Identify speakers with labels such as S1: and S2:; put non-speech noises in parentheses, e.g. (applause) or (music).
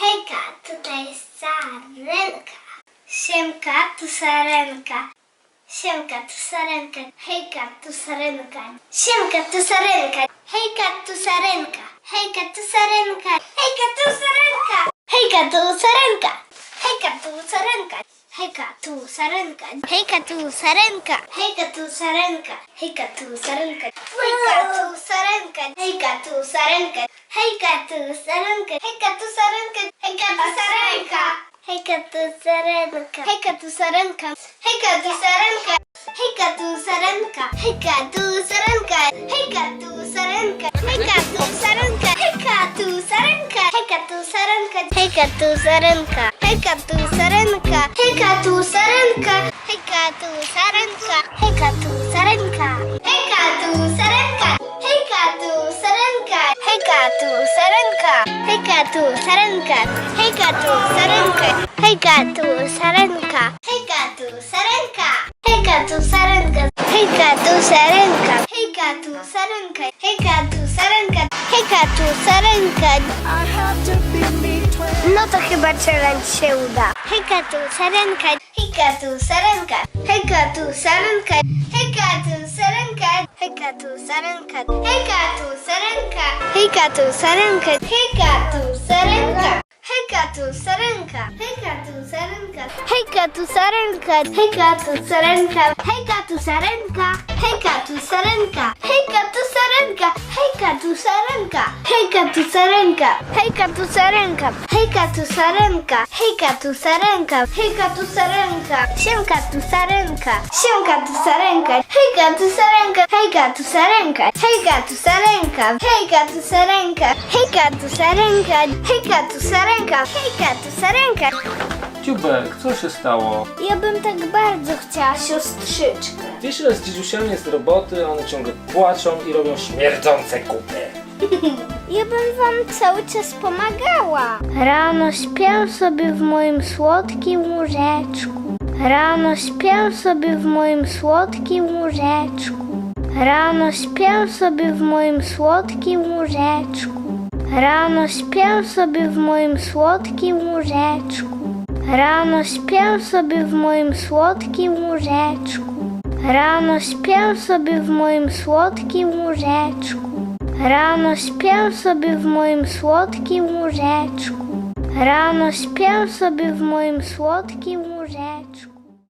S1: Hejka, tutaj jest Sarenka. Siemka, tu Sarenka. Siemka, tu Sarenka. Hejka, tu Sarenka. Siemka, tu Sarenka. Hejka, tu Sarenka. Hejka, tu Sarenka. Hejka, tu Sarenka. Hejka, tu Sarenka. Hejka, tu Sarenka. Hejka, tu Sarenka. Hejka, tu Sarenka. Hejka, tu Sarenka. Hejka, tu Sarenka. Hejka, tu Sarenka. Hejka, tu Sarenka. Hejka, tu Sarenka. Hejka, tu Sarenka. Hejka, tu Sarenka. Hejka, tu Sarenka. Hejka, tu Sarenka. Hejka, tu Sarenka. Hejka, tu Sarenka. Hejka, tu Sarenka. Hejka, tu Sarenka. Hejka, tu Sarenka. Hejka, tu Sarenka. Hejka, tu Sarenka. Hejka, tu Sarenka. Hejka, tu Sarenka. Hejka, tu Sarenka. Hejka, tu Sarenka. Hejka, tu Sarenka. Hejka, tu Sarenka. Hejka, tu Sarenka. Hejka, tu Sarenka. Hejka, tu Sarenka. Hejka, tu Sarenka. Hejka, tu Sarenka. Hejka, tu Sarenka. Hejka, tu Sarenka. Hejka, tu Sarenka. Hejka, tu Sarenka. Hejka, tu Sarenka. Hejka, tu Sarenka. No to to chyba challenge się uda. Hejka tu sarenka, hejka tu sarenka, hejka tu sarenka, hejka tu sarenka, hejka tu sarenka, hejka tu sarenka, hejka tu sarenka, hejka tu sarenka. Hejka tu sarenka, hejka tu sarenka, hejka tu sarenka, hejka tu sarenka, hejka tu sarenka, hejka tu sarenka, hejka tu sarenka, hejka Hejka, tu Sarenka. Hejka, tu Sarenka. Hejka, tu Sarenka. Hejka, tu Sarenka. Hejka, tu Sarenka. Hejka, tu Sarenka. Siemka, tu Sarenka. Siemka, tu Sarenka. Hejka, tu Sarenka. Hejka, tu Sarenka. Hejka, tu Sarenka. Hejka, tu Sarenka. Hejka, tu Sarenka. Hejka, tu Sarenka. Hejka, tu Sarenka.
S2: Dziubek, co się stało?
S1: Ja bym tak bardzo chciała siostrzyczkę.
S2: Wiesz ile z dzidziusiami jest roboty, one ciągle płaczą i robią śmierdzące kupy. (laughs)
S1: Ja bym wam cały czas pomagała. Rano śpię sobie w moim słodkim łóżeczku. Rano śpię sobie w moim słodkim łóżeczku. Rano śpię sobie w moim słodkim łóżeczku. Rano śpię sobie w moim słodkim łóżeczku. Rano śpię sobie w moim słodkim łóżeczku. Rano śpię sobie w moim słodkim łóżeczku. Rano śpię sobie w moim słodkim łóżeczku. Rano śpię sobie w moim słodkim łóżeczku.